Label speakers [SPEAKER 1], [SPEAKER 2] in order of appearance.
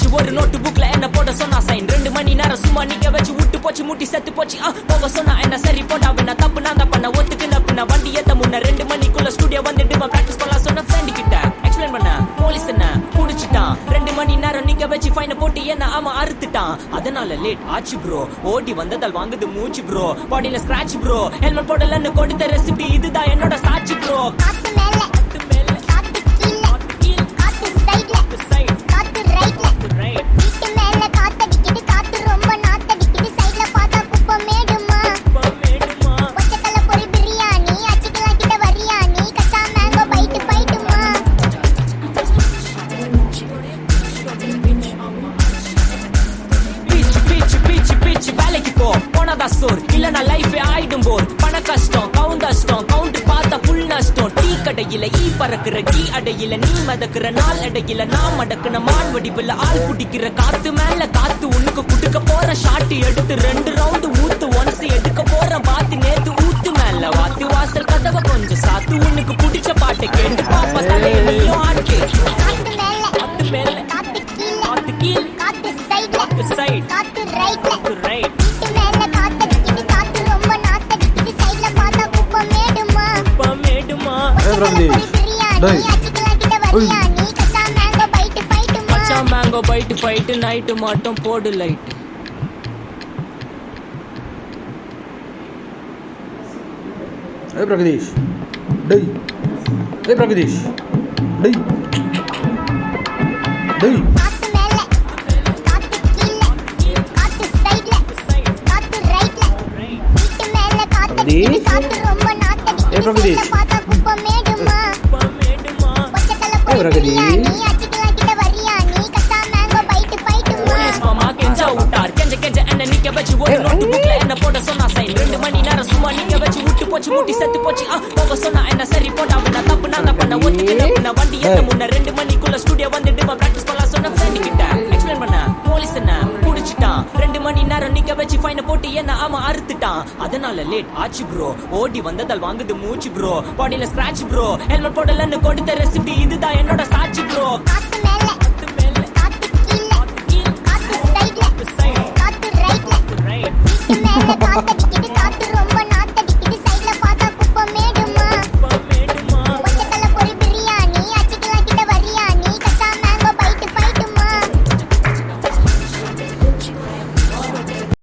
[SPEAKER 1] வச்சு ஒரு நோட்டு புக்ல என்ன போட சொன்னா? சைன் ரெண்டு மணி நேரம் சும்மா நிக்க வச்சு விட்டு போச்சு முட்டி செத்து போச்சு. ஆ போக சொன்னா என்ன சரி போட்டா? வேணா தப்பு நான் தான் பண்ண ஒத்துக்குன பின்ன வண்டி ஏத்த முன்ன ரெண்டு மணிக்குள்ள ஸ்டுடியோ வந்துட்டு பிராக்டிஸ் பண்ணலாம் சொன்ன ஃப்ரெண்ட் கிட்ட. எக்ஸ்பிளைன் பண்ண. போலீஸ் என்ன? குடிச்சிட்டான். ரெண்டு மணி நேரம் நிக்க வச்சு ஃபைனை போட்டு என்ன ஆமா அறுத்துட்டான். அதனால லேட் ஆச்சு ப்ரோ ஓட்டி வந்ததால் வாங்குது மூச்சு ப்ரோ பாடியில ஸ்கிராச் ப்ரோ ஹெல்மெட் போடலன்னு கொடுத்த ரெசிபி இதுதான். போனதா இல்ல நான் லைஃப் ஆயிடும் போர். பண கஷ்டம் கவுண்ட் கஷ்டம் கவுண்ட் பார்த்தா புல் நஷ்டம். டீ கடையில ஈ பறக்குற டீ அடையில நீ மதக்குற நாள் அடையில நான் மடக்குன மான் வடிவில் ஆள் குடிக்கிற காத்து மேல காத்து உனக்கு குடுக்க போற ஷாட்டு எடுத்து ரெண்டு ரவுண்டு ஊத்து ஒன்ஸ் எடுக்க போற பாத்து நேத்து ஊத்து மேல வாத்து வாசல் கதவை கொஞ்சம் சாத்து உனக்கு பிடிச்ச பாட்டு கேட்டு பாப்பா தலைய நீயும் ஆட்டு
[SPEAKER 2] பிரியாணி டேய். கச்சா
[SPEAKER 1] மேங்கோ பைட்டு பைட்டு நைட்டு மட்டும் போடு லைட்
[SPEAKER 3] ஏய் பிரகதீஷ். டேய். ஏய் பிரகதீஷ். டேய். டேய்.
[SPEAKER 2] காத்து மேல காத்து என்ன
[SPEAKER 1] என்ன விட்டு போச்சு முட்டி செத்து போச்சு. போக சொன்னா என்ன சரி போட்டா வேணா தப்பு நான் தான் பண்ண ஒத்துக்கு நப்புன வண்டி ஏத்த முன்ன ரெண்டு வச்சு ஃபைன போட்டு என்ன அவன் அறுத்துட்டான். அதனால லேட் ஆச்சு ப்ரோ ஓடி வந்ததால் வாங்குது மூச்சு ப்ரோ பாடியில ஸ்கிராட்ச் ப்ரோ ஹெல்மெட் போடலன்னு கொடுத்த ரெசிபி இதுதான் என்னோட சாட்சி ப்ரோ